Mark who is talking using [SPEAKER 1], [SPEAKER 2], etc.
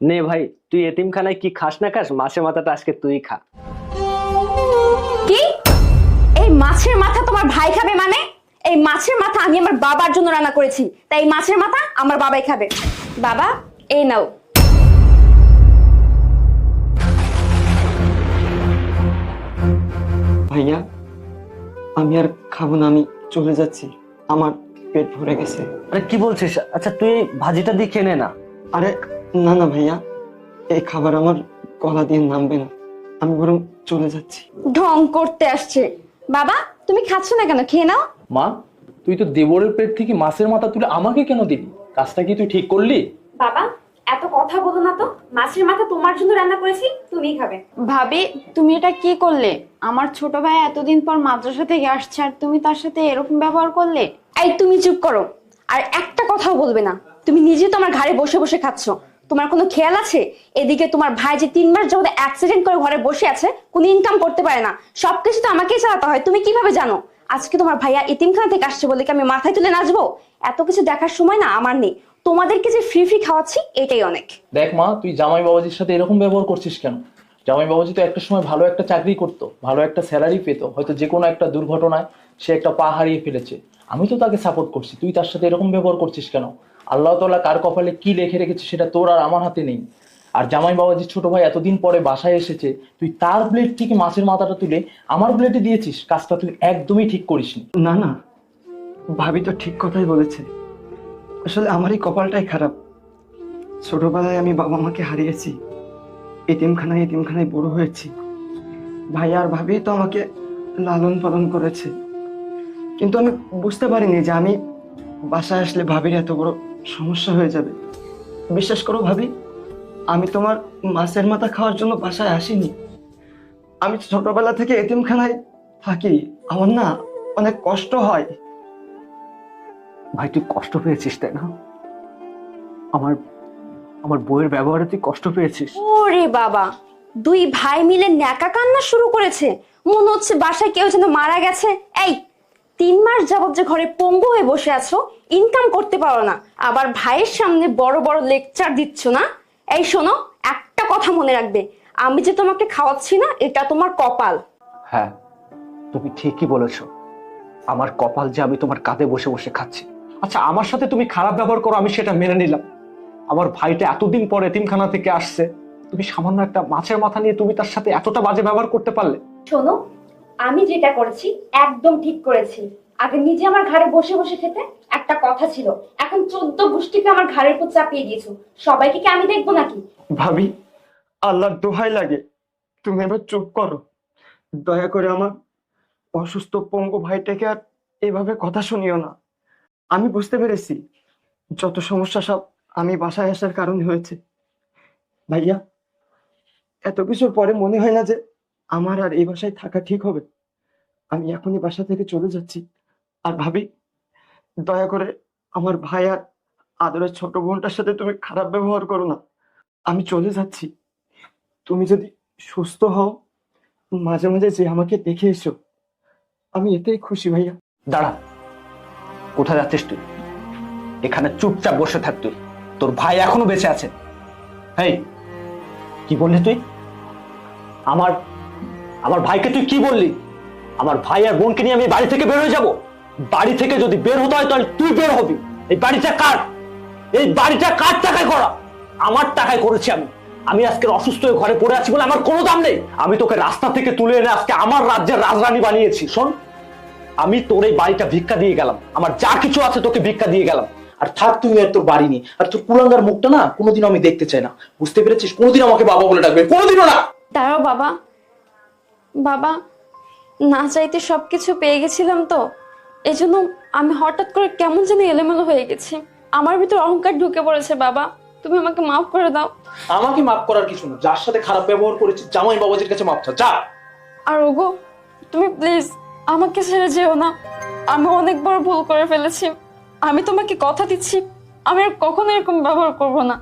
[SPEAKER 1] নে ভাই তুই এতিমখানায় কি খাস না খাস? মাছের মাথাটা আজকে তুই খা।
[SPEAKER 2] কি? এই মাছের মাথা তোমার ভাই খাবে মানে? এই মাছের মাথা আমি আমার বাবার জন্য রান্না করেছি। তাই এই মাছের মাথা আমার বাবাই খাবে। বাবা এই নাও।
[SPEAKER 3] ভাইয়া আমি আর খাব না আমি চলে যাচ্ছি। আমার পেট ভরে গেছে।
[SPEAKER 1] আরে কি বলছিস? আচ্ছা তুই ভাজিটা দিয়ে খেয়ে নে না।
[SPEAKER 3] আরে না না ভাইয়া এই খাবার আমার গলা দিয়ে নামবে না। আমি বরং চলে যাচ্ছি।
[SPEAKER 2] ঢং করতে আসছে। বাবা তুমি খাচ্ছ না কেন? খেয়ে নাও।
[SPEAKER 4] মা তুই তো দেবরের পেট থেকে মাছের মাথা তুলে আমাকে কেন দিলি? কাজটা কি তুই ঠিক করলি?
[SPEAKER 2] বাবা এত কথা বলো না তো। মাছের মাথা তোমার জন্য রান্না করেছি তুমিই খাবে। ভাবি তুমি এটা কি করলে? আমার ছোট ভাই এতদিন পর মাদ্রাসা থেকে আসছে আর তুমি তার সাথে এরকম ব্যবহার করলে? এই তুমি চুপ করো। আর একটা কথাও বলবে না। তুমি নিজে তো আমার ঘাড়ে বসে বসে খাচ্ছ। তোমার কোনো খেয়াল আছে? এদিকে তোমার ভাই যে তিন মাস যাবত অ্যাক্সিডেন্ট করে ঘরে বসে আছে, কোনো ইনকাম করতে পারে না। সবকিছু তো আমাকেই চালাতে হয়, তুমি কীভাবে জানো? আজকে তোমার ভাইয়া এতিমখানা থেকে আসছে বলে কি আমি মাথায় তুলে নাচবো? এত কিছু দেখার সময় না আমার নেই। তোমাদেরকে যে ফ্রি ফ্রি খাওয়াচ্ছি, এটাই অনেক।
[SPEAKER 4] দেখ মা, তুই জামাই বাবাজির সাথে এরকম ব্যবহার করছিস কেন? জামাই বাবাজি তো একটা সময় ভালো একটা চাকরি করতো, ভালো একটা স্যালারি পেতো, হয়তো যে কোনো একটা দুর্ঘটনায় সে একটা পা হারিয়ে ফেলেছে। আমি তো তাকে সাপোর্ট করছি। তুই তার সাথে এরকম ব্যবহার করছিস কেন? আল্লাহ তাআলা কার কপালে কি লিখে রেখেছে সেটা তোর আর আমার হাতে নেই। আর জামাই বাবা যে ছোট ভাই এতদিন পরে বাসায় এসেছে, তুই তার প্লেট থেকে মাছের মাথাটা তুলে আমার প্লেটে দিয়েছিস? কাজটা তুই একদমই ঠিক করিসনি
[SPEAKER 3] না না। ভাবি তো ঠিক কথাই বলেছে। আসলে আমারই কপালটাই খারাপ। ছোটবেলায় আমি বাবা মাকে হারিয়েছি, এতিমখানায় এতিমখানায় বড় হয়েছি। ভাই আর ভাবি তো আমাকে লালন পালন করেছে। কিন্তু আমি বুঝতে পারিনি যে আমি বাসায় আসলে ভাবির এত বড় সমস্যা হয়ে যাবে। বিশ্বাস করো ভাবি আমি তোমার মাছের মাথা খাওয়ার জন্য বাসায় আসিনি। আমি ছোটবেলা থেকে এতিমখানায় থাকি। আমার না অনেক কষ্ট হয়।
[SPEAKER 1] ভাই তুই কষ্ট পেয়েছিস তাই না? আমার আমার বইয়ের ব্যবহারে তুই কষ্ট পেয়েছিস।
[SPEAKER 2] ওরে বাবা দুই ভাই মিলে ন্যাকা কান্না শুরু করেছে। মনে হচ্ছে বাসায় কেউ যেন মারা গেছে। এই তিন মাস যাবত যে ঘরে পঙ্গু হয়ে বসে আছো ইনকাম করতে পারো না। আবার ভাইয়ের সামনে বড় বড় লেকচার দিচ্ছ না? এই শোনো একটা কথা মনে রাখবে। আমি যে তোমাকে খাওয়াচ্ছি না এটা তোমার কপাল।
[SPEAKER 1] হ্যাঁ তুমি ঠিকই বলেছ। আমার কপাল যে আমি তোমার কাঁধে বসে বসে খাচ্ছি। আচ্ছা আমার সাথে তুমি খারাপ ব্যবহার করো আমি সেটা মেনে নিলাম। আমার ভাইটা এতদিন পরে এতিমখানা থেকে আসছে। তুমি সামান্য একটা মাছের মাথা নিয়ে তুমি তার সাথে এতটা বাজে ব্যবহার করতে পারলে।
[SPEAKER 2] শোনো আমি যেটা করেছি, একদম ঠিক করেছি। আগে নিজে আমার ঘাড়ে বসে বসে খেতে একটা কথা ছিল। এখন চোদ্দ গোষ্ঠীকে আমার ঘাড়ের উপর চাপিয়ে দিয়েছ। সবাইকে কি আমি দেখব নাকি?
[SPEAKER 3] ভাবি, আল্লাহর দোহাই লাগে। তুমি এবার চুপ করো। দয়া করে আমার অসুস্থ পঙ্গু ভাইটাকে আর এভাবে কথা শুনিও না। আমি বুঝতে পেরেছি যত সমস্যা সব আমি বাসায় আসার কারণে হয়েছে। ভাইয়া, এত কিছুর পরে মনে হয় না যে আমার আর এই বাসায় থাকা ঠিক হবে। আমি এখনই বাসা থেকে চলে যাচ্ছি। আর ভাবি, দয়া করে আমার ভাই আর আদরের ছোট বোনটার সাথে তুমি খারাপ ব্যবহার করো না। আমি চলে যাচ্ছি। তুমি যদি সুস্থ হও, মাঝে মাঝে যে আমাকে দেখে এসো। আমি এতেই খুশি ভাইয়া।
[SPEAKER 1] দাঁড়া, কোথায় যাচ্ছিস তুই? এখানে চুপচাপ বসে থাক তুই। তোর ভাই এখনও বেঁচে আছে। এই কি বললি তুই? আমার আমার ভাইকে তুই কি বললি? আমার ভাই আর বোনকে নিয়ে আমি বাড়ি থেকে বের হয়ে যাব। বাড়ি থেকে যদি বের হতে হয় তাহলে তুই বের হবি। এই বাড়িটা কার? এই বাড়িটা কার টাকায় করা? আমার টাকায় করেছি আমি। আমি আজকে অসুস্থ হয়ে ঘরে পড়ে আছি বলে আমার কোনো দাম নেই। আমি তোকে রাস্তা থেকে তুলে এনে আজকে আমার রাজ্যের রাজরানী বানিয়েছি। শোন আমি তোর এই বাড়িটা ভিক্ষা দিয়ে গেলাম। আমার যা কিছু আছে তোকে ভিক্ষা দিয়ে গেলাম। আর থাক তুমি আর তোর বাড়ি নিয়ে আর তোর কুলাঙ্গার মুখটা না কোনোদিন আমি দেখতে চাই না। বুঝতে পেরেছিস? কোনোদিন আমাকে বাবা বলে ডাকবে। কোনোদিনও না।
[SPEAKER 2] দাঁড়াও বাবা। বাবা না চাইতে সব কিছু পেয়ে গেছিলাম তো এজন্য আমি হঠাৎ করে কেমন যেন এলোমেলো হয়ে গেছি। আমার ভিতর অহংকার ঢুকে পড়েছে বাবা তুমি আমাকে মাফ করে দাও।
[SPEAKER 4] আমাকে মাফ করার কিছু না যার সাথে খারাপ ব্যবহার করেছি জামাই বাবাজির কাছে মাপ চা যা।
[SPEAKER 2] আর ওগো তুমি প্লিজ আমাকে ছেড়ে যেও না আমি অনেক বড় ভুল করে ফেলেছি। আমি তোমাকে কথা দিচ্ছি আমি আর কখনো এরকম ব্যবহার করব না।